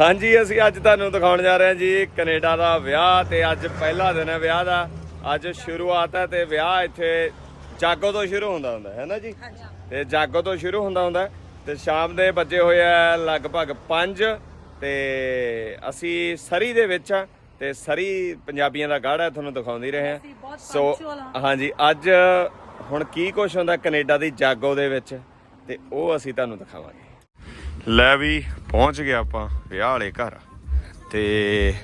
ਹਾਂਜੀ ਅਸੀਂ ਅੱਜ ਤੁਹਾਨੂੰ ਦਿਖਾਉਣ ਜਾ ਰਹੇ ਹਾਂ ਜੀ ਕੈਨੇਡਾ ਦਾ ਵਿਆਹ ਤੇ ਅੱਜ ਪਹਿਲਾ ਦਿਨ ਹੈ ਵਿਆਹ ਦਾ। ਅੱਜ ਸ਼ੁਰੂਆਤ ਹੈ ਤੇ ਵਿਆਹ ਇੱਥੇ ਜਾਗੋ ਤੋਂ ਸ਼ੁਰੂ ਹੁੰਦਾ ਹੁੰਦਾ ਹੈ ਨਾ ਜੀ? ਤੇ ਜਾਗੋ ਤੋਂ ਸ਼ੁਰੂ ਹੁੰਦਾ ਹੁੰਦਾ। ਤੇ ਸ਼ਾਮ ਦੇ ਵੱਜੇ ਹੋਏ ਆ ਲਗਭਗ 5 ਤੇ ਅਸੀਂ ਸਰੀ ਦੇ ਵਿੱਚ ਆ ਤੇ ਸਰੀ ਪੰਜਾਬੀਆਂ ਦਾ ਗਾੜਾ ਤੁਹਾਨੂੰ ਦਿਖਾਉਂਦੀ ਰਹੇ ਹਾਂ। ਸੋ। ਹਾਂਜੀ ਅੱਜ ਹੁਣ ਕੀ ਕੁਝ ਹੁੰਦਾ ਕੈਨੇਡਾ ਦੀ ਜਾਗੋ ਦੇ ਵਿੱਚ ਤੇ ਉਹ ਅਸੀਂ ਤੁਹਾਨੂੰ ਦਿਖਾਵਾਂਗੇ। ਲੈ ਵੀ ਪਹੁੰਚ ਗਏ ਆਪਾਂ ਵਿਆਹ ਵਾਲੇ ਘਰ ਤੇ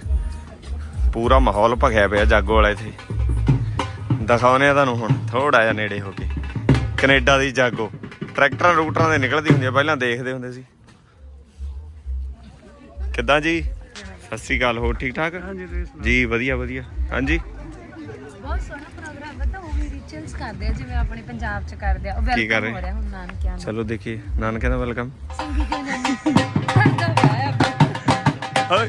ਪੂਰਾ ਮਾਹੌਲ ਭਖਿਆ ਪਿਆ ਜਾਗੋ ਵਾਲਾ ਇੱਥੇ। ਦਿਖਾਉਨੇ ਆ ਤੁਹਾਨੂੰ ਹੁਣ ਥੋੜਾ ਜਿਹਾ ਨੇੜੇ ਹੋ ਕੇ। ਕੈਨੇਡਾ ਦੀ ਜਾਗੋ। ਟਰੈਕਟਰਾਂ ਰੂਟਰਾਂ ਦੇ ਨਿਕਲਦੀ ਹੁੰਦੀ ਆ ਪਹਿਲਾਂ ਦੇਖਦੇ ਹੁੰਦੇ ਸੀ। ਕਿੱਦਾਂ ਜੀ? ਸਤਿ ਸ੍ਰੀ ਅਕਾਲ ਹੋਰ ਠੀਕ ਠਾਕ ਜੀ ਵਧੀਆ ਵਧੀਆ ਹਾਂਜੀ? ਬਹੁਤ ਸੋਹਣਾ ਰਿਚੁਅਲਸ ਕਰਦੇ ਆ ਜਿਵੇਂ ਆਪਣੇ ਪੰਜਾਬ ਚ ਕਰਦੇ ਆ। ਉਹ ਕੀ ਕਰ ਵੈਲਕਮ ਰਹੇ? ਹੋ ਰਿਹਾ ਹੁਣ ਨਾਨਕਿਆਂ ਨੂੰ। ਚਲੋ ਦੇਖੀਏ। ਨਾਨਕਿਆਂ ਦਾ ਵੈਲਕਮ ਸੰਗੀ ਕੇ ਨਾਨੀ ਦਾ ਵਿਆਹ ਹੈ। ਆਪਣਾ। ਹਾਏ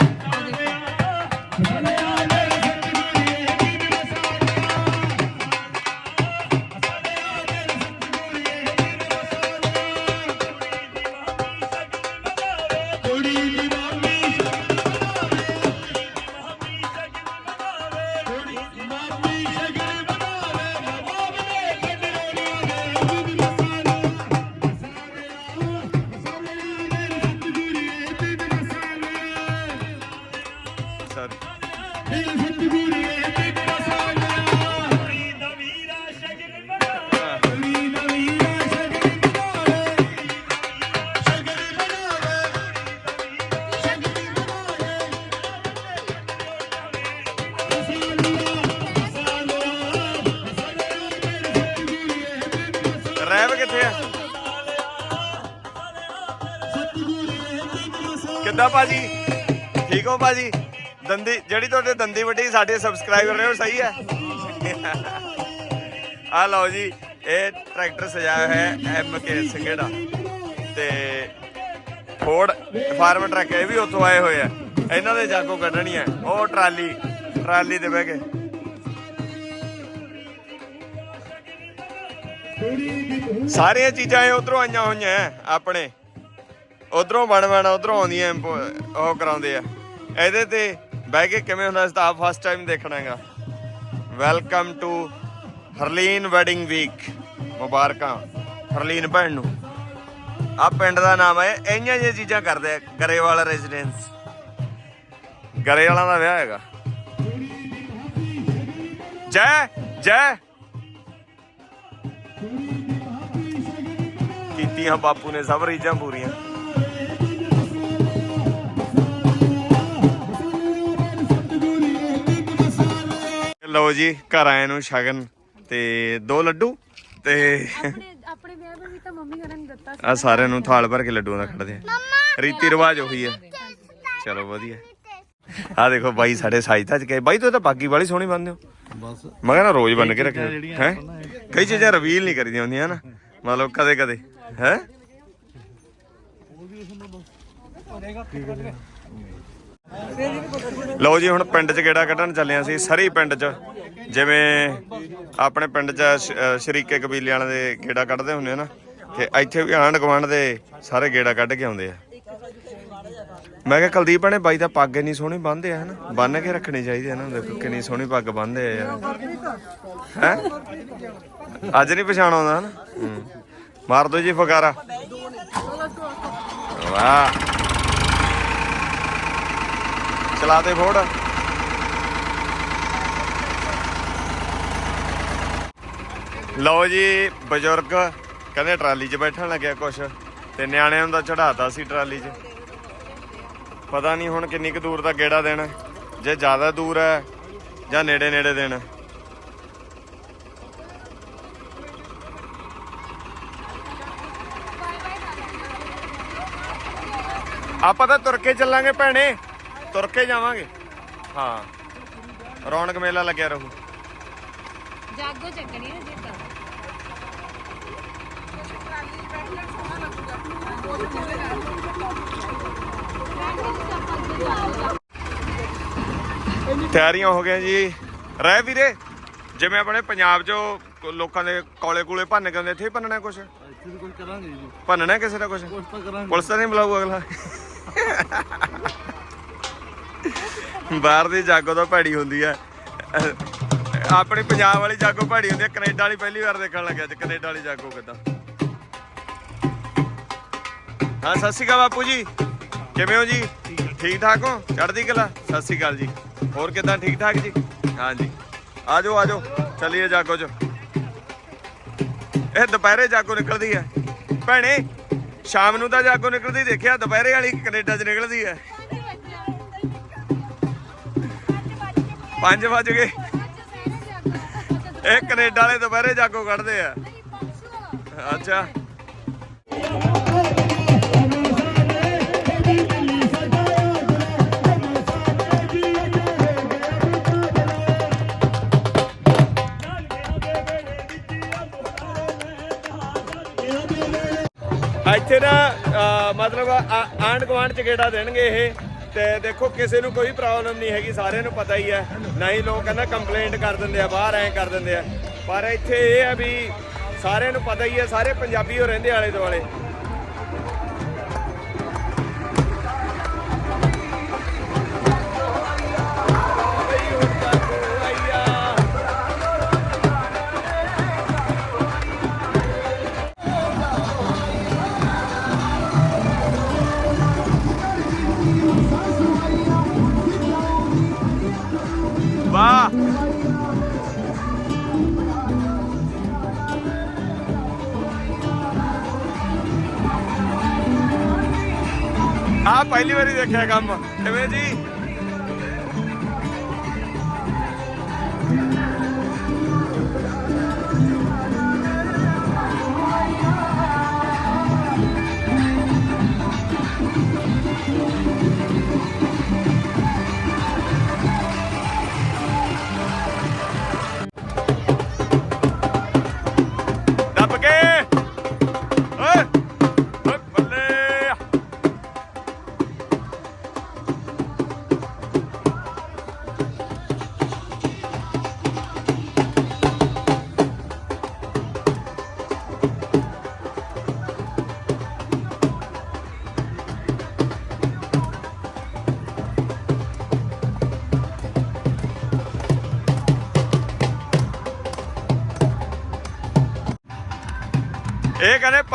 ਭਾਜੀ ਦੰਦੀ ਜਿਹੜੀ ਤੁਹਾਡੇ ਦੰਦੀ ਵੱਡੀ ਸਾਡੇ ਸਬਸਕ੍ਰਾਈਬਰ ਨੇ ਉਹ ਸਹੀ ਹੈ। ਆ ਲਓ ਜੀ ਇਹ ਟਰੈਕਟਰ ਸਜਾਇਆ ਹੋਇਆ ਐਮ ਕੇ ਸਿੰਘੜਾ। ਤੇ ਫੋਰਡ ਫਾਰਮ ਟਰੱਕ ਇਹ ਵੀ ਉੱਥੋਂ ਆਏ ਹੋਏ ਆ। ਇਹਨਾਂ ਦੇ ਜਾਗੋ ਕੱਢਣੀ ਹੈ ਉਹ ਟਰਾਲੀ ਟਰਾਲੀ ਤੇ ਬਹਿ ਕੇ। ਸਾਰੀਆਂ ਚੀਜ਼ਾਂ ਇਹ ਉਧਰੋਂ ਆਈਆਂ ਹੋਈਆਂ ਐ, ਆਪਣੇ। ਉਧਰੋਂ ਬਣ ਬਣ ਉਧਰੋਂ ਆਉਂਦੀਆਂ ਉਹ ਕਰਾਉਂਦੇ ਆ। ਇਹਦੇ ਤੇ ਬਹਿ ਕੇ ਕਿਵੇਂ ਹੁੰਦਾ ਇਸ ਤਾਂ ਆਪ ਫਸਟ ਟਾਈਮ ਦੇਖਣਾ ਹੈਗਾ। Welcome to Harleen wedding week ਮੁਬਾਰਕਾਂ ਹਰਲੀਨ ਭੈਣ ਨੂੰ। ਆ ਪਿੰਡ ਦਾ ਨਾਮ ਹੈ, ਇੰਨੀਆਂ ਜਿਹੀਆਂ ਚੀਜ਼ਾਂ ਕਰਦੇ ਆ, ਗਰੇਵਾਲ ਰੈਜ਼ੀਡੈਂਸ ਗਰੇਵਾਲਾਂ ਦਾ ਵਿਆਹ ਹੈਗਾ। ਜੈ ਜੈ। ਕੀਤੀਆਂ ਬਾਪੂ ਨੇ ਸਭ ਰੀਜਾਂ ਪੂਰੀਆਂ। ਲਓ ਜੀ ਘਰ ਆਏ ਨੂੰ ਸ਼ਗਨ ਤੇ ਦੋ ਲੱਡੂ ਤੇ ਆਪਣੇ ਆਪਣੇ ਵਿਆਹ ਦਾ ਵੀ ਤਾਂ ਮੰਮੀ ਹੋਰਾਂ ਨੇ ਦਿੱਤਾ ਸੀ। ਆ ਸਾਰਿਆਂ ਨੂੰ ਥਾਲ ਭਰ ਕੇ ਲੱਡੂਆਂ ਦਾ ਖੜਦੇ ਆ। ਰੀਤੀ ਰਿਵਾਜ ਉਹੀ ਹੈ ਚਲੋ ਵਧੀਆ। ਆ ਦੇਖੋ ਬਾਈ ਸਾਡੇ ਸਾਈਜ਼ ਚ ਗਏ। ਬਾਈ ਤੂੰ ਤਾਂ ਬਾਗੀ ਵਾਲੀ ਸੋਹਣੀ ਬੰਨਦੇ ਹੋ। ਬਸ। ਮੈਂ ਕਹਿੰਦਾ ਰੋਜ਼ ਬੰਨ ਕੇ ਜਿਹੜੀਆਂ ਹੈ ਕਈ ਚੀਜ਼ਾਂ ਰਿਵੀਲ ਨਹੀਂ ਕਰੀਦੀਆਂ ਹੁੰਦੀਆਂ ਨਾ। ਮਤਲਬ ਕਦੇ ਕਦੇ ਹੈ? ਲਓ ਜੀ, ਹੁਣ ਪਿੰਡ 'ਚ ਗੇੜਾ ਕੱਢਣ ਚੱਲੇ ਹਾਂ ਅਸੀਂ, ਸਰੀ ਪਿੰਡ 'ਚ। ਜਿਵੇਂ ਆਪਣੇ ਪਿੰਡ 'ਚ ਸ਼ਰੀਕੇ ਕਬੀਲੇ ਵਾਲਿਆਂ ਦੇ ਗੇੜਾ ਕੱਢਦੇ ਹੁੰਦੇ ਆ ਨਾ, ਤੇ ਇੱਥੇ ਵੀ ਆਂਢ ਗੁਆਂਢ ਦੇ ਸਾਰੇ ਗੇੜਾ ਕੱਢ ਕੇ ਆਉਂਦੇ ਆ। ਮੈਂ ਕਿਹਾ, ਕੁਲਦੀਪ ਭੈਣੇ, ਬਾਈ ਦਾ ਪੱਗ ਇੰਨੀ ਸੋਹਣੀ ਬੰਨਦੇ ਆ, ਹਨਾ? ਬੰਨ ਕੇ ਰੱਖਣੀ ਚਾਹੀਦੀ ਹੈ ਨਾ, ਦੇਖੋ ਕਿੰਨੀ ਸੋਹਣੀ ਪੱਗ ਬੰਨਦੇ ਆ ਯਾਰ। ਹੈ? ਅੱਜ ਨਹੀਂ ਪਛਾਣ ਆਉਂਦਾ, ਹਨਾ? ਮਾਰ ਦੋ ਜੀ ਫਕਾਰਾ ਵਾਹ। ਚਲਾ ਤੇ ਫੋੜ। ਲਓ ਜੀ, ਬਜ਼ੁਰਗ ਕਹਿੰਦੇ ਟਰਾਲੀ 'ਚ ਬੈਠਣ ਲੱਗਿਆ ਕੁਛ, ਤੇ ਨਿਆਣਿਆਂ ਦਾ ਤਾਂ ਚੜਾਤਾ ਸੀ ਟਰਾਲੀ 'ਚ। ਪਤਾ ਨਹੀਂ ਹੁਣ ਕਿੰਨੀ ਕੁ ਦੂਰ ਦਾ ਗੇੜਾ ਦੇਣਾ, ਜੇ ਜ਼ਿਆਦਾ ਦੂਰ ਹੈ ਜਾਂ ਨੇੜੇ ਨੇੜੇ ਦੇਣਾ। ਆਪਾਂ ਤਾਂ ਤੁਰ ਕੇ ਚੱਲਾਂਗੇ ਭੈਣੇ। ਤੁਰ ਕੇ ਜਾਵਾਂਗੇ। ਹਾਂ। ਰੌਣਕ ਮੇਲਾ ਲੱਗਿਆ ਰਹੂ। ਜਾਗੋ ਚੱਕਣੀ ਹੈ ਜੇ ਤਾਂ। ਤਿਆਰੀਆਂ ਹੋ ਗਈਆਂ ਜੀ। ਰਹਿ ਵੀਰੇ ਜਿਵੇਂ ਆਪਣੇ ਪੰਜਾਬ 'ਚੋਂ ਲੋਕਾਂ ਦੇ ਕੋਲੇ ਕੂਲੇ ਭੰਨ ਕੇ ਆਉਂਦੇ ਇੱਥੇ ਹੀ ਭੰਨਣਾ ਕੁਛ? ਇੱਥੇ ਵੀ ਕੁਝ ਕਰਾਂਗੇ ਜੀ। ਭੰਨਣਾ ਕਿਸੇ ਦਾ ਕੁਛ? ਕੁਝ ਤਾਂ ਕਰਾਂਗੇ। ਪੁਲਿਸ ਤਾਂ ਨਹੀਂ ਬੁਲਾਊ ਅਗਲਾ। ਬਾਹਰ ਦੀ ਜਾਗੋ ਤਾਂ ਭੈੜੀ ਹੁੰਦੀ ਹੈ ਆਪਣੀ ਪੰਜਾਬ ਵਾਲੀ ਜਾਗੋ ਭੈੜੀ ਹੁੰਦੀ ਹੈ ਕੈਨੇਡਾ ਵਾਲੀ ਪਹਿਲੀ ਵਾਰ ਦੇਖਣ ਲੱਗਿਆ ਅੱਜ ਕੈਨੇਡਾ ਵਾਲੀ ਜਾਗੋ ਕਿਦਾਂ। ਹਾਂ, ਸਤਿ ਸ਼੍ਰੀ ਅਕਾਲ ਬਾਪੂ ਜੀ। ਕਿਵੇਂ ਹੋ ਜੀ? ਠੀਕ ਠਾਕ ਹੋ? ਚੜ੍ਹਦੀ ਕਲਾ? ਸਤਿ ਸ਼੍ਰੀ ਅਕਾਲ ਜੀ। ਹੋਰ ਕਿਦਾਂ ਠੀਕ ਠਾਕ ਜੀ? ਹਾਂ ਜੀ। ਆਜੋ ਆਜੋ, ਚੱਲੀਏ ਜਾਗੋ ਚ। ਇਹ ਦੁਪਹਿਰੇ ਜਾਗੋ ਨਿਕਲਦੀ ਹੈ। ਭੈਣੇ, ਸ਼ਾਮ ਨੂੰ ਤਾਂ ਜਾਗੋ ਨਿਕਲਦੀ, ਦੇਖਿਆ ਦੁਪਹਿਰੇ ਵਾਲੀ ਕੈਨੇਡਾ ਚ ਨਿਕਲਦੀ ਹੈ। 5 ਵਜ ਗਏ। ਇਹ ਕੈਨੇਡਾ ਵਾਲੇ ਦੁਪਹਿਰੇ ਜਾਗੋ ਕੱਢਦੇ ਆ। ਅੱਛਾ। ਇੱਥੇ ਨਾ ਮਤਲਬ ਆ- ਆਂਢ ਗੁਆਂਢ ਚ ਗੇੜਾ ਦੇਣਗੇ ਇਹ। ਤੇ ਦੇਖੋ ਕਿਸੇ ਨੂੰ ਕੋਈ ਪ੍ਰੋਬਲਮ ਨਹੀਂ ਹੈਗੀ, ਸਾਰਿਆਂ ਨੂੰ ਪਤਾ ਹੀ ਹੈ। ਨਹੀਂ ਲੋਕ ਕਹਿੰਦਾ ਕੰਪਲੇਂਟ ਕਰ ਦਿੰਦੇ ਆ, ਬਾਹਰ ਐ ਕਰ ਦਿੰਦੇ ਆ। ਪਰ ਇੱਥੇ ਇਹ ਆ ਵੀ ਸਾਰਿਆਂ ਨੂੰ ਪਤਾ ਹੀ ਹੈ, ਸਾਰੇ ਪੰਜਾਬੀ ਹੋ ਰਹਿੰਦੇ ਆਲੇ ਦੁਆਲੇ ਪਹਿਲੀ ਵਾਰੀ ਦੇਖਿਆ ਕੰਮ। ਕਿਵੇਂ ਜੀ?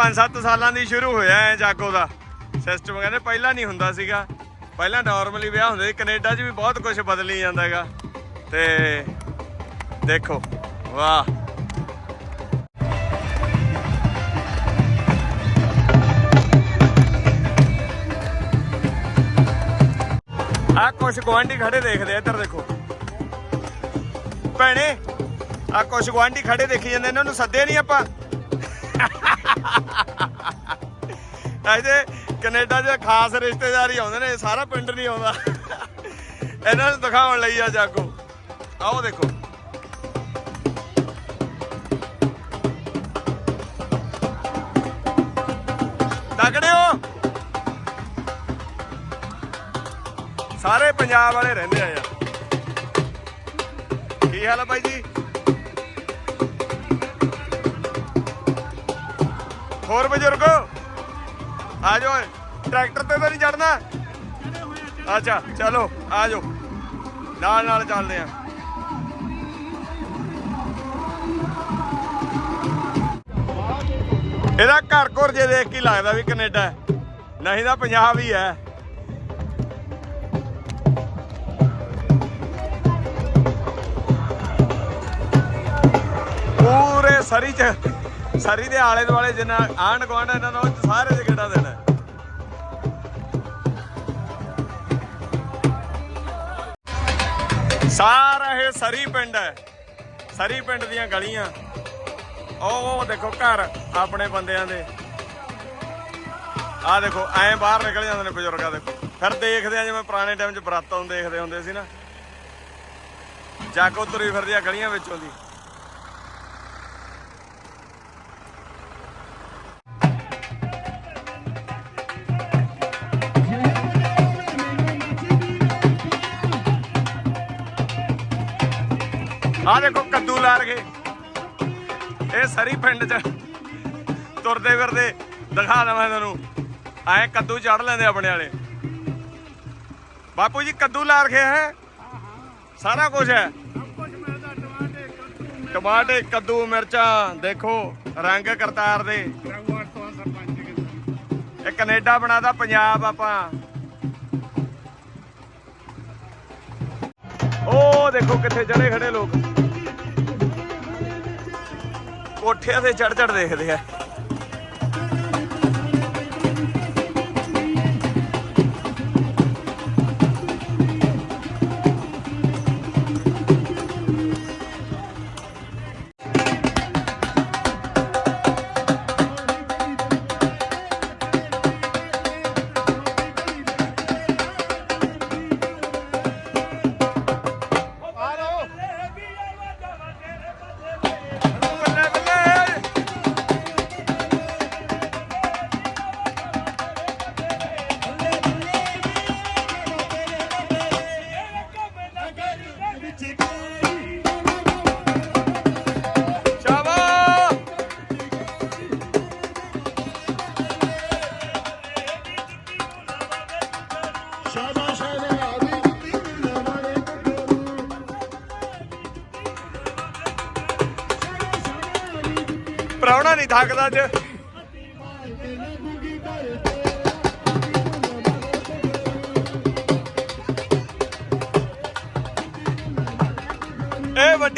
5-7 ਸਾਲਾਂ ਦੀ ਸ਼ੁਰੂ ਹੋਇਆ ਐ ਜਾਗੋ ਦਾ। ਸਿਸਟਮ ਕਹਿੰਦੇ ਪਹਿਲਾਂ ਨਹੀਂ ਹੁੰਦਾ ਸੀਗਾ। ਪਹਿਲਾਂ ਨਾਰਮਲੀ ਵਿਆਹ ਹੁੰਦੇ ਸੀ, ਕੈਨੇਡਾ 'ਚ ਵੀ ਬਹੁਤ ਕੁਝ ਬਦਲੀ ਜਾਂਦਾ ਹੈਗਾ। ਤੇ ਦੇਖੋ, ਵਾਹ। ਆ ਕੁਛ ਗੁਆਂਢੀ ਖੜੇ ਦੇਖਦੇ ਇੱਧਰ ਦੇਖੋ। ਭੈਣੇ, ਆ ਕੁਛ ਗੁਆਂਢੀ ਖੜੇ ਦੇਖੀ ਜਾਂਦੇ, ਇਹਨਾਂ ਨੂੰ ਸੱਦੇ ਨਹੀਂ ਆਪਾਂ। ਇਹਦੇ ਕੈਨੇਡਾ 'ਚ ਖਾਸ ਰਿਸ਼ਤੇਦਾਰ ਹੀ ਆਉਂਦੇ ਨੇ, ਸਾਰਾ ਪਿੰਡ ਨਹੀਂ ਆਉਂਦਾ। ਇਹਨਾਂ ਨੂੰ ਦਿਖਾਉਣ ਲਈ ਆ ਜਾਗੋ। ਆਓ ਦੇਖੋ। ਤਕੜੇ ਹੋ। ਸਾਰੇ ਪੰਜਾਬ ਵਾਲੇ ਰਹਿੰਦੇ ਆ ਯਾਰ। ਕੀ ਹਾਲ ਆ ਭਾਈ ਜੀ? ਹੋਰ ਬਜ਼ੁਰਗ, ਆ ਜਾਓ ਟਰੈਕਟਰ ਤੇ ਤਾਂ ਨਹੀਂ ਚੜਨਾ ਅੱਛਾ, ਚਲੋ, ਆ ਜਾਓ। ਨਾਲ ਨਾਲ ਚੱਲਦੇ ਆ। ਇਹਦਾ ਘਰ ਘਰ ਜੇ ਦੇਖ ਕੇ ਲੱਗਦਾ ਵੀ ਕੈਨੇਡਾ ਹੈ। ਨਹੀਂ ਤਾਂ ਪੰਜਾਬ ਹੀ ਹੈ। ਪੂਰੇ ਸਰੀ ਚ ਸਰੀ ਦੇ ਆਲੇ ਦੁਆਲੇ ਜਿੰਨਾ ਆਂਢ ਗੁਆਂਢ ਇਹਨਾਂ ਨੂੰ ਸਾਰੇ ਚ ਦੇਣਾ। ਸਾਰਾ ਇਹ ਸਰੀ ਪਿੰਡ ਹੈ। ਸਰੀ ਪਿੰਡ ਦੀਆਂ ਗਲੀਆਂ। ਉਹ ਦੇਖੋ ਘਰ ਆਪਣੇ ਬੰਦਿਆਂ ਦੇ। ਆਹ ਦੇਖੋ, ਐਂ ਬਾਹਰ ਨਿਕਲ ਜਾਂਦੇ ਨੇ ਬਜ਼ੁਰਗਾਂ ਦੇਖੋ ਫਿਰ ਦੇਖਦੇ ਆ ਜਿਵੇਂ ਪੁਰਾਣੇ ਟਾਈਮ 'ਚ ਬਰਾਤਾਂ ਨੂੰ ਦੇਖਦੇ ਹੁੰਦੇ ਸੀ ਨਾ। ਜਾ ਕੇ ਤੁਰੀ ਫਿਰਦੀ ਆ ਗਲੀਆਂ ਵਿੱਚੋਂ ਦੀ। ਆ ਦੇਖੋ ਕੱਦੂ ਲਾ ਰਗੇ ਇਹ ਸਰੀ ਪਿੰਡ ਚ ਤੁਰਦੇ ਫਿਰਦੇ ਦਿਖਾ ਦਵਾਂ ਤੁਹਾਨੂੰ। ਐ ਕੱਦੂ ਚੜ ਲੈਂਦੇ ਆਪਣੇ ਵਾਲੇ। ਬਾਪੂ ਜੀ, ਕੱਦੂ ਲਾ ਰਖੇ ਹੈ? ਸਾਰਾ ਕੁਝ ਹੈ? ਟਮਾਟੇ, ਕੱਦੂ, ਮਿਰਚਾਂ, ਦੇਖੋ, ਰੰਗ ਕਰਤਾਰ ਦੇ। ਇਹ ਕੈਨੇਡਾ ਬਣਾਦਾ, ਪੰਜਾਬ ਆਪਾਂ। ਉਹ ਦੇਖੋ ਕਿੱਥੇ ਜੜੇ ਖੜੇ ਲੋਕ। ਕੋਠਿਆਂ ਤੇ ਚੜ ਚੜ ਦੇਖਦੇ ਆ।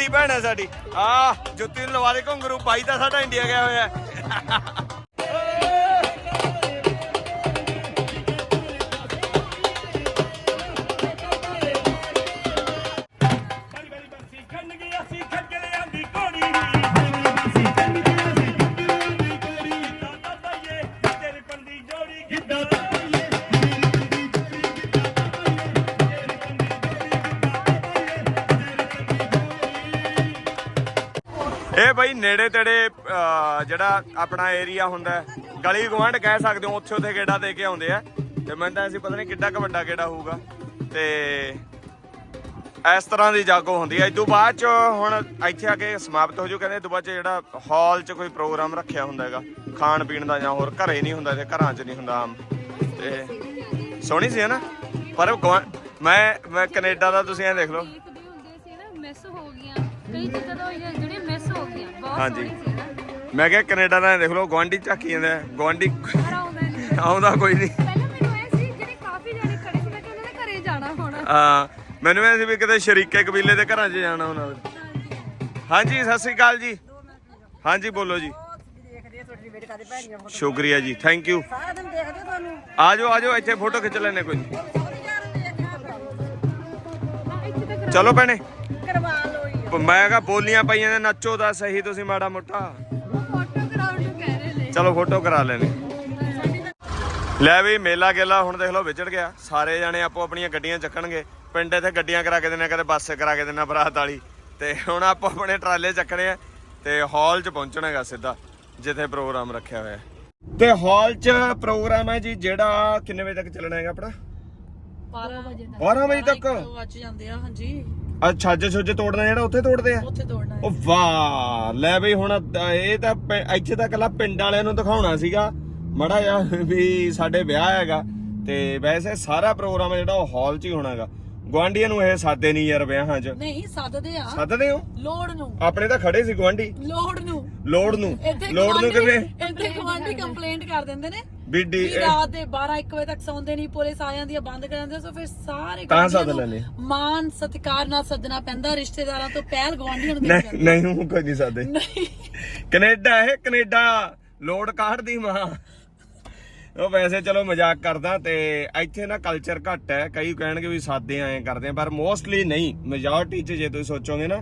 ਵੱਡੀ ਭੈਣ ਹੈ ਸਾਡੀ। ਆ ਜੁੱਤੀ ਨੂੰ ਲਵਾ ਦੇ ਘੁੰਗਰੂ ਪਾਈ ਤਾਂ ਸਾਡਾ ਇੰਡੀਆ ਗਿਆ ਹੋਇਆ ਨੇੜੇ ਤੇੜੇ ਜਿਹੜਾ ਆਪਣਾ ਏਰੀਆ ਹੁੰਦਾ ਗਲੀ ਗਵਾਂਢ ਕਹਿ ਸਕਦੇ ਹੋ, ਉੱਥੇ ਉੱਥੇ ਗੇੜਾ ਦੇ ਕੇ ਆਉਂਦੇ ਆ। ਤੇ ਮੈਨੂੰ ਤਾਂ ਅਸੀਂ ਪਤਾ ਨਹੀਂ ਕਿੱਡਾ ਕੁ ਵੱਡਾ ਗੇੜਾ ਹੋਊਗਾ। ਤੇ ਇਸ ਤਰ੍ਹਾਂ ਦੀ ਜਾਗੋ ਹੁੰਦੀ ਹੈ ਇਸ ਤੋਂ ਬਾਅਦ ਚ ਹੁਣ ਇੱਥੇ ਆ ਕੇ ਸਮਾਪਤ ਹੋ ਜੂ। ਕਹਿੰਦੇ ਇਹ ਤੋਂ ਬਾਅਦ ਚ ਜਿਹੜਾ ਹਾਲ ਚ ਕੋਈ ਪ੍ਰੋਗਰਾਮ ਰੱਖਿਆ ਹੁੰਦਾ ਹੈਗਾ, ਖਾਣ ਪੀਣ ਦਾ ਜਾਂ ਹੋਰ, ਘਰੇ ਨਹੀਂ ਹੁੰਦਾ ਤੇ ਘਰਾਂ ਚ ਨਹੀਂ ਹੁੰਦਾ ਆਮ। ਤੇ ਸੋਹਣੀ ਸੀ ਨਾ ਪਰ ਮੈਂ ਮੈਂ ਕੈਨੇਡਾ ਦਾ ਤੁਸੀਂ ਐ ਦੇਖ ਲਓ। ਮਿਸ ਹੋ ਗਈਆਂ। ਕਈ ਚੀਜ਼ਾਂ ਤਾਂ ਜਿਹੜੀਆਂ ਮਿਸ ਹਾਂਜੀ। ਮੈਂ ਕਿਹਾ ਕੈਨੇਡਾ ਦਾ ਦੇਖ ਲਓ ਗਵਾਂਢੀ ਝਾਕੀ ਜਾਂਦਾ ਪਰ ਆਉਂਦਾ ਕੋਈ ਨਹੀਂ। ਪਹਿਲਾਂ ਮੈਨੂੰ ਇਹ ਸੀ ਜਿਹੜੇ ਕਾਫੀ ਜਾਣੇ ਖੜੇ ਸੀ ਮੈਂ ਕਿ ਉਹਨਾਂ ਦੇ ਘਰੇ ਜਾਣਾ ਹੋਣਾ। ਆ ਮੈਨੂੰ ਐ ਸੀ ਵੀ ਕਿਤੇ ਸ਼ਰੀਕੇ ਕਬੀਲੇ ਦੇ ਘਰਾਂ 'ਚ ਜਾਣਾ ਉਹਨਾਂ ਦੇ ਹਾਂਜੀ ਸਤਿ ਸ੍ਰੀ ਅਕਾਲ ਜੀ। ਹਾਂਜੀ ਬੋਲੋ ਜੀ। ਸ਼ੁਕਰੀਆ ਜੀ ਥੈਂਕ ਯੂ ਸਾਰਾ ਦਿਨ ਦੇਖਦੇ ਤੁਹਾਨੂੰ। ਆਜੋ ਆਜੋ ਇੱਥੇ ਫੋਟੋ ਖਿੱਚ ਲੈਣੇ ਕੋਈ। ਚਲੋ ਭੈਣੇ। ਕਰਵਾ ਮੈਂ ਕਿਹਾ ਬੋਲੀਆਂ ਪਈਆਂ ਨੇ ਨੱਚੋ ਤਾਂ ਸਹੀ ਤੁਸੀਂ ਮਾੜਾ ਮੋਟਾ। ਫੋਟੋ ਕਰਾਉਣ ਨੂੰ ਕਹਿ ਰਹੇ ਨੇ ਚਲੋ ਫੋਟੋ ਕਰਾ ਲੈਣੇ ਲੈ ਵੀ ਮੇਲਾ ਗੇਲਾ ਹੁਣ ਦੇਖ ਲਓ ਵਿਚੜ ਗਿਆ। ਸਾਰੇ ਜਾਣੇ ਆਪੋ ਆਪਣੀਆਂ ਗੱਡੀਆਂ ਚੱਕਣਗੇ। ਪਿੰਡ ਇੱਥੇ ਗੱਡੀਆਂ ਕਰਾ ਕੇ ਦਿੰਨੇ ਕਦੇ ਬੱਸ ਕਰਾ ਕੇ ਦਿੰਨਾ ਬਰਾਤ ਵਾਲੀ। ਤੇ ਹੁਣ ਆਪੋ ਆਪਣੇ ਟਰਾਲੇ ਚੱਕਣੇ ਆ ਤੇ ਹਾਲ 'ਚ ਪਹੁੰਚਣਾ ਹੈਗਾ ਸਿੱਧਾ ਜਿੱਥੇ ਪ੍ਰੋਗਰਾਮ ਰੱਖਿਆ ਹੋਇਆ। ਤੇ ਹਾਲ 'ਚ ਪ੍ਰੋਗਰਾਮ ਹੈ ਜੀ ਜਿਹੜਾ ਕਿੰਨੇ ਵਜੇ ਤੱਕ ਚੱਲਣਾ ਹੈਗਾ ਆਪਣਾ? 12 ਵਜੇ 12 ਵਜੇ ਤੱਕ? ਵੱਜ ਜਾਂਦੇ ਆ ਹਾਂਜੀ। ਆ ਛੱਜ ਛੁੱਜ ਤੋੜਨਾ ਜਿਹੜਾ ਉੱਥੇ ਤੋੜਦੇ ਆ? ਉੱਥੇ ਉਹ ਵਾਹ ਲੈ ਬਈ ਹੁਣ ਇਹ ਤਾਂ ਪਿੰ- ਇੱਥੇ ਤਾਂ ਕੱਲਾ ਪਿੰਡ ਵਾਲਿਆਂ ਨੂੰ ਦਿਖਾਉਣਾ ਸੀਗਾ। ਮੜਾ ਜਿਹਾ ਵੀ ਸਾਡੇ ਵਿਆਹ ਹੈਗਾ ਤੇ ਵੈਸੇ ਸਾਰਾ ਪ੍ਰੋਗਰਾਮ ਜਿਹੜਾ ਉਹ ਹਾਲ 'ਚ ਹੀ ਹੋਣਾ ਹੈਗਾ ਗਵਾਂਢੀਆਂ ਨੂੰ ਇਹ ਸਾਦੇ ਨਹੀਂ ਯਾਰ ਵਿਆਹਾਂ 'ਚ। ਨਹੀਂ ਸੱਦਦੇ ਆ। ਸੱਦਦੇ ਹੋ? ਲੋੜ ਨੂੰ। ਆਪਣੇ ਤਾਂ ਖੜੇ ਸੀ ਗਵਾਂਢੀ ਲੋੜ ਨੂੰ। ਲੋੜ ਨੂੰ। ਇੱਥੇ ਲੋੜ ਨੂੰ ਕਿਵੇਂ? ਇੱਥੇ ਗਵਾਂਢੀ ਕੰਪਲੇਂਟ ਕਰ ਦਿੰਦੇ ਨੇ। ਵੀ ਡੀ ਵੀ ਰਾਤ ਦੇ 12 1 ਵਜੇ ਤੱਕ ਸੌਂਦੇ ਨਹੀਂ ਪੁਲਿਸ ਆ ਜਾਂਦੀ ਆ ਬੰਦ ਕਰ ਆ, ਸੋ ਫਿਰ ਸਾਰੇ ਤਾਂ ਸੱਦ ਗੁਆਂਢੀਆਂ ਨੂੰ ਮਾਨ ਸਤਿਕਾਰ ਨਾਲ ਸੱਦਣਾ ਪੈਂਦਾ ਰਿਸ਼ਤੇਦਾਰਾਂ ਤੋਂ ਪਹਿਲ ਗਵਾਂਢੀਆਂ ਨੂੰ ਨਹੀਂ ਨਹੀਂ ਉਹ ਕੋਈ ਨਹੀਂ ਸਾਦੇ। ਕੈਨੇਡਾ ਇਹ ਕੈਨੇਡਾ ਲੋੜ ਕਾਢਦੀ ਮਾਂ। ਉਹ ਵੈਸੇ ਚਲੋ ਮਜ਼ਾਕ ਕਰਦਾ ਤੇ ਇੱਥੇ ਨਾ ਕਲਚਰ ਘੱਟ ਹੈ ਕਈ ਕਹਿਣਗੇ ਵੀ ਸਾਦੇ ਐਂ ਕਰਦੇ ਆ ਪਰ ਮੋਸਟਲੀ ਨਹੀਂ ਮੈਜੋਰਟੀ ਚ ਜੇ ਤੁਸੀਂ ਸੋਚੋਗੇ ਨਾ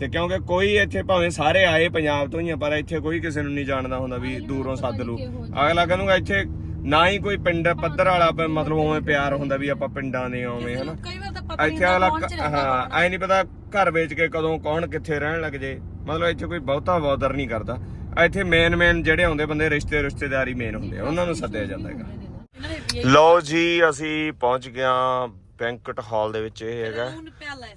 ਤੇ ਕਿਉਂਕਿ ਕੋਈ ਇੱਥੇ ਭਾਵੇਂ ਸਾਰੇ ਆਏ ਪੰਜਾਬ ਤੋਂ ਹੀ ਆ ਪਰ ਇੱਥੇ ਕੋਈ ਕਿਸੇ ਨੂੰ ਨਹੀਂ ਜਾਣਦਾ ਹੁੰਦਾ ਵੀ ਦੂਰੋਂ ਸੱਦ ਲੂ। ਅਗਲਾ ਕਹਿੰਦਾ ਇੱਥੇ ਨਾ ਹੀ ਕੋਈ ਪਿੰਡ ਪੱਧਰ ਵਾਲਾ ਮਤਲਬ ਉਵੇਂ ਪਿਆਰ ਹੁੰਦਾ ਵੀ ਆਪਾਂ ਪਿੰਡਾਂ ਦੇ ਆਵੇਂ ਹਨਾ? ਕਈ ਵਾਰ ਤਾਂ ਪਤਾ ਨਹੀਂ ਹਾਂ ਐ ਨਹੀਂ ਪਤਾ ਘਰ ਵੇਚ ਕੇ ਕਦੋਂ ਕੌਣ ਕਿੱਥੇ ਰਹਿਣ ਲੱਗ ਜੇ। ਮਤਲਬ ਇੱਥੇ ਕੋਈ ਬਹੁਤਾ ਬੌਦਰ ਨਹੀਂ ਕਰਦਾ। ਇੱਥੇ ਮੇਨ ਮੇਨ ਜਿਹੜੇ ਆਉਂਦੇ ਬੰਦੇ ਰਿਸ਼ਤੇ ਰਿਸ਼ਤੇਦਾਰੀ ਮੇਨ ਹੁੰਦੇ ਆ ਉਹਨਾਂ ਨੂੰ ਸੱਦਿਆ ਜਾਂਦਾ ਹੈਗਾ। ਲਓ ਜੀ ਅਸੀਂ ਪਹੁੰਚ ਗਿਆ ਬੈਂਕਟ ਹਾਲ ਦੇ ਵਿੱਚ ਇਹ ਹੈਗਾ।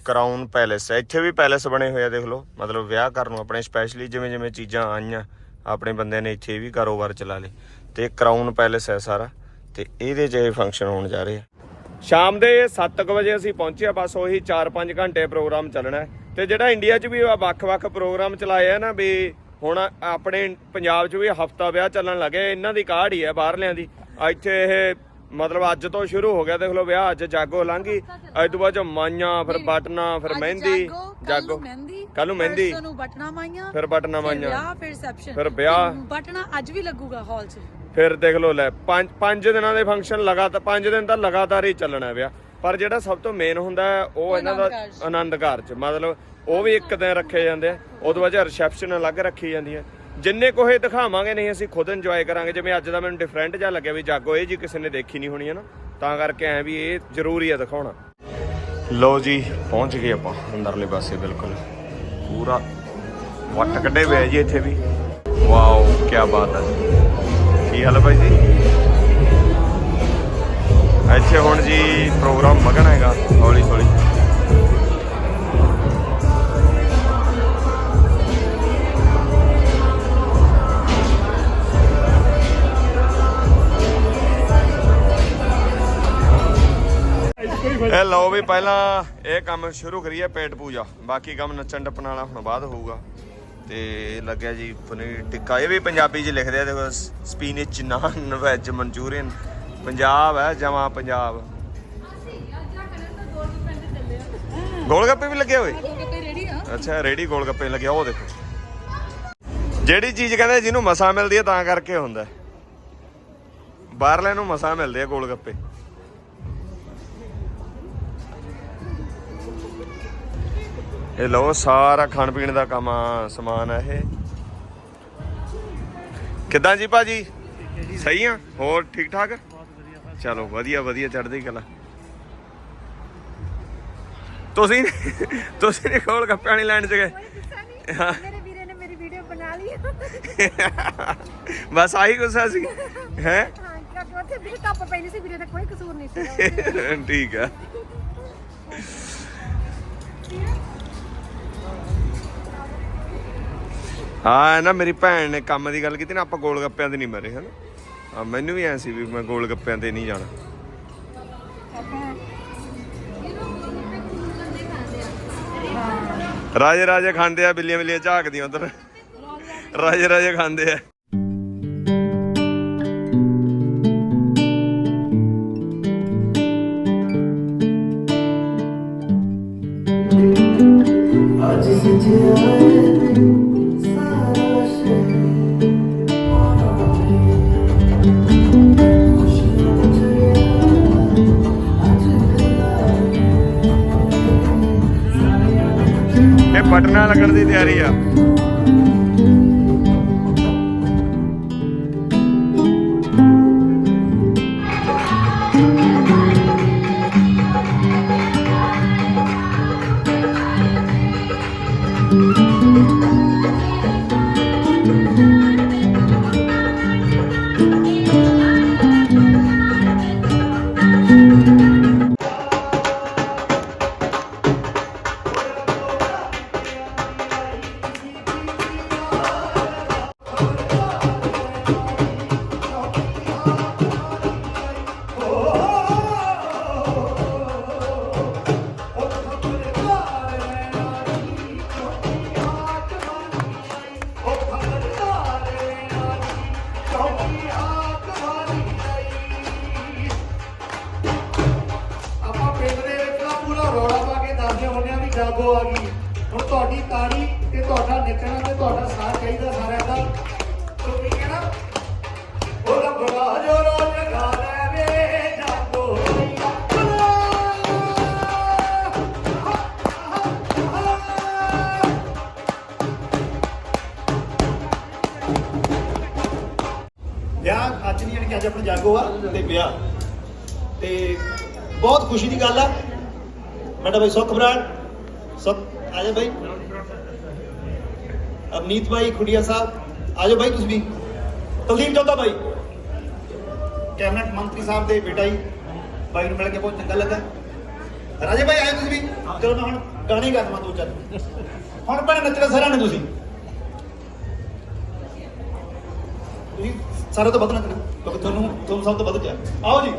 ਕਰਾਊਨ ਪੈਲੇਸ ਇੱਥੇ ਵੀ ਪੈਲੇਸ ਬਣੇ ਹੋਏ ਆ ਦੇਖ ਲਓ। ਮਤਲਬ ਵਿਆਹ ਕਰਨ ਨੂੰ ਆਪਣੇ ਸਪੈਸ਼ਲੀ ਜਿਵੇਂ ਜਿਵੇਂ ਚੀਜ਼ਾਂ ਆਈਆਂ ਆਪਣੇ ਬੰਦਿਆਂ ਨੇ ਇੱਥੇ ਵੀ ਕਾਰੋਬਾਰ ਚਲਾ ਲਏ। ਤੇ ਕਰਾਊਨ ਪੈਲੇਸ ਹੈ ਸਾਰਾ। ਤੇ ਇਹਦੇ 'ਚ ਇਹ ਫੰਕਸ਼ਨ ਹੋਣ ਜਾ ਰਹੇ ਆ। ਸ਼ਾਮ ਦੇ 7:00 ਵਜੇ ਅਸੀਂ ਪਹੁੰਚੇ ਆ ਬਸ ਉਹੀ 4-5 ਘੰਟੇ ਪ੍ਰੋਗਰਾਮ ਚੱਲਣਾ ਹੈ। ਤੇ ਜਿਹੜਾ ਇੰਡੀਆ 'ਚ ਵੀ ਵੱਖ-ਵੱਖ ਪ੍ਰੋਗਰਾਮ ਚਲਾਏ ਆ ਨਾ ਵੀ ਹੁਣ ਆਪਣੇ ਪੰਜਾਬ 'ਚ ਵੀ ਹਫਤਾ ਵਿਆਹ ਚੱਲਣ ਲੱਗੇ ਇਹਨਾਂ ਦੀ ਕਾਢ ਹੀ ਹੈ ਬਾਹਰਲਿਆਂ ਦੀ। ਇੱਥੇ ਇਹ ਮਤਲਬ ਅੱਜ ਤੋਂ ਸ਼ੁਰੂ ਹੋ ਗਿਆ ਦੇਖ ਲਓ ਵਿਆਹ ਅੱਜ ਜਾਗੋ ਲੰਘੀ। ਅੱਜ ਤੋਂ ਬਾਅਦ ਚ ਮਾਈਆਂ ਫਿਰ ਬਟਨਾ ਫਿਰ ਮਹਿੰਦੀ ਜਾਗੋ ਮਹਿੰਦੀ ਕੱਲ ਨੂੰ ਮਹਿੰਦੀ। ਪਰਸੋਂ ਨੂੰ ਬਟਨਾ ਮਾਈਆਂ ਫਿਰ ਬਟਨਾ ਮਾਈਆਂ। ਵਿਆਹ ਫਿਰ ਰਿਸੈਪਸ਼ਨ ਫਿਰ ਵਿਆਹ। ਬਟਨਾ ਅੱਜ ਵੀ ਲੱਗੂਗਾ ਹਾਲ 'ਚ। ਫਿਰ ਦੇਖ ਲਓ ਲੈ ਪੰਜ ਪੰਜ ਦਿਨਾਂ ਦੇ ਫੰਕਸ਼ਨ ਲਗਾਤਾਰ ਪੰਜ ਦਿਨ ਤਾਂ ਲਗਾਤਾਰ ਹੀ ਚੱਲਣਾ ਵਿਆਹ। ਪਰ ਜਿਹੜਾ ਸਭ ਤੋਂ ਮੇਨ ਹੁੰਦਾ ਉਹ ਇਹਨਾਂ ਦਾ ਆਨੰਦ। ਆਨੰਦ ਕਾਰਜ ਮਤਲਬ ਉਹ ਵੀ ਇੱਕ ਦਿਨ ਰੱਖੇ ਜਾਂਦੇ ਆ। ਉਦੋਂ ਬਾਅਦ ਰਿਸੈਪਸ਼ਨ ਅਲੱਗ ਰੱਖੀ ਜਾਂਦੀ ਹੈ ਜਿੰਨੇ ਕੋਹੇ ਦਿਖਾਵਾਂਗੇ, ਨਹੀਂ, ਅਸੀਂ ਖੁਦ ਇੰਜੋਏ ਕਰਾਂਗੇ। ਜਿਵੇਂ ਅੱਜ ਦਾ ਮੈਨੂੰ ਡਿਫਰੈਂਟ ਜਿਹਾ ਲੱਗਿਆ ਵੀ ਜਾਗੋ, ਇਹ ਜੀ ਕਿਸੇ ਨੇ ਦੇਖੀ ਨਹੀਂ ਹੋਣੀ ਹੈ ਨਾ, ਤਾਂ ਕਰਕੇ ਐ ਵੀ ਇਹ ਜ਼ਰੂਰੀ ਹੈ ਦਿਖਾਉਣਾ। ਲਓ ਜੀ, ਪਹੁੰਚ ਗਏ ਆਪਾਂ ਅੰਦਰਲੇ ਪਾਸੇ, ਬਿਲਕੁਲ। ਪੂਰਾ ਵੱਟ ਕੱਢੇ ਹੋਏ ਜੀ ਇੱਥੇ ਵੀ। ਵਾਓ ਕੀ ਬਾਤ ਹੈ ਕੀ ਹਾਲ ਭਾਈ ਜੀ? ਇੱਥੇ ਹੁਣ ਜੀ ਪ੍ਰੋਗਰਾਮ ਮਗਨ ਹੈਗਾ ਹੌਲੀ ਹੌਲੀ ਇਹ ਲਓ ਵੀ ਪਹਿਲਾਂ ਇਹ ਕੰਮ ਸ਼ੁਰੂ ਕਰੀਏ ਪੇਟ ਪੂਜਾ। ਬਾਕੀ ਕੰਮ ਨੱਚਣ ਟੱਪਣ ਵਾਲਾ ਹੁਣ ਬਾਅਦ ਹੋਊਗਾ। ਤੇ ਲੱਗਿਆ ਜੀ ਪਨੀਰ ਟਿੱਕਾ। ਇਹ ਵੀ ਪੰਜਾਬੀ 'ਚ ਲਿਖਦੇ ਆ, ਦੇਖੋ, spinach non veg Manchurian. Punjab ਹੈ ਜਮਾ ਪੰਜਾਬ। ਗੋਲ ਗੱਪੇ ਵੀ ਲੱਗੇ ਹੋਏ? ਅੱਛਾ ਰੇੜੀ ਗੋਲ ਗੱਪੇ ਲੱਗਿਆ ਉਹ ਦੇਖੋ। ਜਿਹੜੀ ਚੀਜ਼ ਕਹਿੰਦੇ ਜਿਹਨੂੰ ਮਸਾ ਮਿਲਦੀ ਹੈ, ਤਾਂ ਕਰਕੇ ਹੁੰਦਾ। ਹੈ। ਬਾਹਰਲੇ ਨੂੰ ਮਸਾ ਮਿਲਦੇ ਆ ਗੋਲ ਗੱਪੇ ਇਹ ਲਓ ਸਾਰਾ ਖਾਣ ਪੀਣ ਦਾ ਕੰਮ ਆ, ਸਮਾਨ ਹੈ ਇਹ। ਕਿੱਦਾਂ ਜੀ ਭਾਜੀ? ਸਹੀ ਆ? ਹੋਰ ਠੀਕ ਠਾਕ? ਚਲੋ ਵਧੀਆ ਵਧੀਆ ਚੜ੍ਹਦੀ ਕਲਾ। ਤੁਸੀਂ ਤੁਸੀਂ ਨੇ ਕੋਲ ਗੱਪਿਆਂ ਨਹੀਂ ਲੈਣ ਚ ਗਏ। ਮੇਰੇ ਵੀਰੇ ਨੇ ਮੇਰੀ ਵੀਡੀਓ ਬਣਾ ਲਈ ਬਸ ਆਹੀ ਗੁੱਸਾ ਸੀ। ਹੈ? ਹਾਂ ਕਿਉਂਕਿ ਉੱਥੇ ਵੀਰੇ ਟੱਪ ਪੈਣੀ ਸੀ ਵੀਰੇ ਦਾ ਕੋਈ ਕਸੂਰ ਨਹੀਂ ਸੀ ਠੀਕ ਆ। ਹਾਂ ਨਾ ਮੇਰੀ ਭੈਣ ਨੇ ਕੰਮ ਦੀ ਗੱਲ ਕੀਤੀ ਨਾ, ਆਪਾਂ ਗੋਲ ਗੱਪਿਆਂ ਤੇ ਨਹੀਂ ਮਰੇ, ਹਨ? ਆ ਮੈਨੂੰ ਵੀ ਐ ਸੀ ਵੀ ਮੈਂ ਗੋਲ ਗੱਪਿਆਂ ਤੇ ਨਹੀਂ ਜਾਣਾ। ਰਾਜੇ ਰਾਜੇ ਖਾਂਦੇ ਆ, ਬਿੱਲੀਆਂ ਬਿੱਲੀਆਂ ਝਾਕਦੀਆਂ ਉਧਰ। ਰਾਜੇ ਰਾਜੇ ਖਾਂਦੇ ਆ। ਇਹ ਪਟਨਾ ਲੱਗਣ ਦੀ ਤਿਆਰੀ ਆ। ਆ। ਤੇ ਬਹੁਤ ਖੁਸ਼ੀ ਦੀ ਗੱਲ ਆ। ਮੇਰਾ ਬਾਈ ਸੁਖ ਬਰਾੜ ਸੁਖ, ਆ ਜਾ ਭਾਈ ਅਵਨੀਤ ਭਾਈ ਖੁੜੀਆ ਸਾਹਿਬ, ਆ ਜਾਓ ਭਾਈ ਤੁਸੀਂ ਵੀ। ਕੁਲਦੀਪ ਚੌਧਾ ਭਾਈ। ਕੈਬਨਿਟ ਮੰਤਰੀ ਸਾਹਿਬ ਦੇ ਬੇਟਾ ਜੀ, ਭਾਈ ਨੂੰ ਮਿਲ ਕੇ ਬਹੁਤ ਚੰਗਾ ਲੱਗਾ। ਰਾਜੇ ਬਾਈ ਆਏ ਤੁਸੀਂ ਵੀ? ਚਲੋ ਮੈਂ ਹੁਣ ਗਾਣੇ ਗਾ ਦਵਾਂ ਦੋ ਚਾਰ। ਹੁਣ ਪਹਿਲਾਂ ਨੱਚਣਾ ਸਾਰਿਆਂ ਨੇ ਤੁਸੀਂ। ਤੁਸੀਂ ਸਾਰੇ ਤੋਂ ਵੱਧ ਨੱਚਣਾ। ਕਿਉਂਕਿ ਤੁਹਾਨੂੰ ਤੁਹਾਨੂੰ ਸਭ ਤੋਂ ਵੱਧ ਕਿਹਾ। ਆਓ ਜੀ।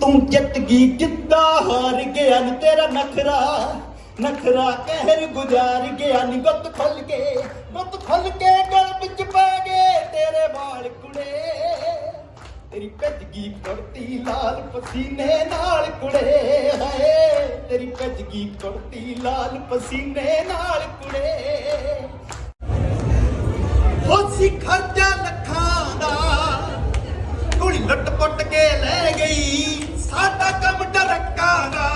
ਤੂੰ ਜਿੱਤ ਗਈ ਕਿੱਦਾਂ ਹਾਰ ਗਿਆ, ਨੀ ਤੇਰਾ ਨਖਰਾ ਨਖਰਾ ਕਹਿਰ ਗੁਜ਼ਾਰ ਗਿਆ, ਨੀ ਗੁੱਤ ਖੁੱਲ ਕੇ ਗੁੱਤ ਖੁੱਲ ਕੇ ਗਲ ਵਿੱਚ ਪੈ ਗਏ ਤੇਰੇ ਵਾਲ ਕੁੜੇ। ਤੇਰੀ ਭੱਜ ਗਈ ਕੁੜਤੀ ਲਾਲ ਪਸੀਨੇ ਨਾਲ ਕੁੜੇ। ਹਾਏ, ਤੇਰੀ ਭੱਜ ਗਈ ਕੁੜਤੀ ਲਾਲ ਪਸੀਨੇ ਨਾਲ ਕੁੜੇ। ਹੋਸੀ ਖਰਚਾ ਲੱਖਾਂ ਪੁੱਟ ਕੇ ਲੈ ਗਈ। ਸਾਡਾ ਕੰਮ ਡਰਕਾਂ ਦਾ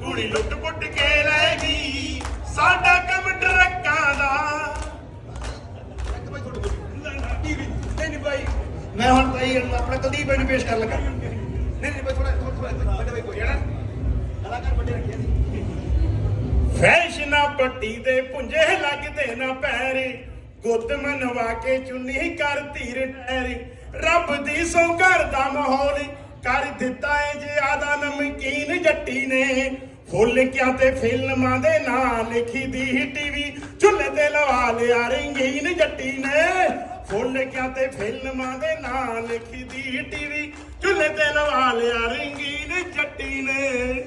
ਕੁੜੀ ਲੁੱਟ ਪੁੱਟ ਕੇ ਲੈ ਗਈ। ਸਾਡਾ ਕੰਮ ਡਰੱਕਾਂ ਦਾ ਮੈਂ ਹੁਣ ਭਾਈ ਆਪਣਾ ਕੁਲਦੀਪ ਭਾਈ ਨੂੰ ਪੇਸ਼ ਕਰਨ ਲੱਗਾ। ਨਹੀਂ ਨਹੀਂ ਥੋੜਾ ਥੋੜਾ ਵੱਡੇ ਕੋਈ ਨਾ ਕਲਾਕਾਰ ਵੱਡੇ ਰੱਖਿਆ ਸੀ। ਫੈਸ਼ਨਾ ਪੱਟੀ ਦੇ ਪੁੰਜੇ ਲੱਗਦੇ ਨਾ ਪੈਰੇ। ਗੁੱਤ ਮਨਵਾ ਕੇ ਚੁੰਨੀ ਕਰ ਧੀਰ ਟੈਰੀ ਰੱਬ ਦੀ ਸੌ ਘਰ ਦਾ ਮਾਹੌਲ ਕਰ ਦਿੱਤਾ ਏ ਜ਼ਿਆਦਾ ਨਮਕੀਨ ਜੱਟੀ ਨੇ। ਫੁੱਲ ਕਿਆ ਤੇ ਫਿਲਮਾਂ ਦੇ ਨਾਂ ਲਿਖੀ ਦੀ ਟੀਵੀ। ਚੁੱਲ੍ਹੇ ਤੇ ਲਵਾ ਲਿਆ ਰੰਗੀਨ ਜੱਟੀ ਨੇ। ਫੁੱਲ ਕਿਆ ਤੇ ਫਿਲਮਾਂ ਦੇ ਨਾਂ ਲਿਖੀ ਦੀ ਟੀਵੀ। ਚੁੱਲ੍ਹੇ ਤੇ ਲਵਾ ਲਿਆ ਰੰਗੀਨ ਜੱਟੀ ਨੇ।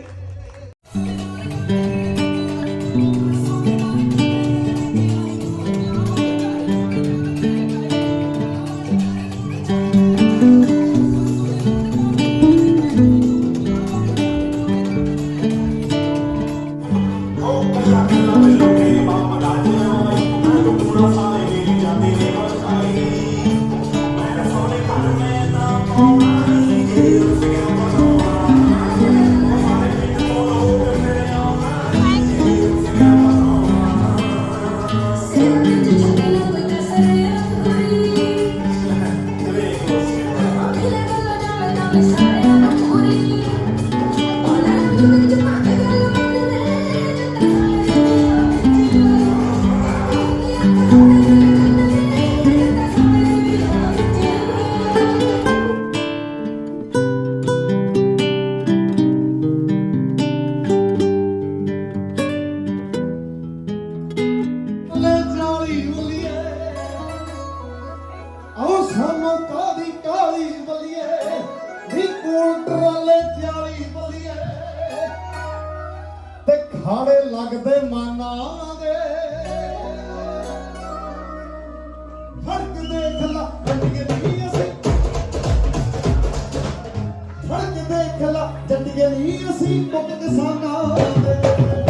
ਤੇ ਖਾੜੇ ਲੱਗਦੇ ਮਾਨਾਂ ਦੇ। ਫ਼ਰਕ ਦੇਖ ਲਾ ਜੱਟੀਏ ਨਹੀਂ ਅਸੀਂ। ਫ਼ਰਕ ਦੇਖ ਲਾ ਜੱਟੀਏ ਨਹੀਂ ਅਸੀਂ ਮੁੱਕ ਕਿਸਾਨਾਂ ਦੇ।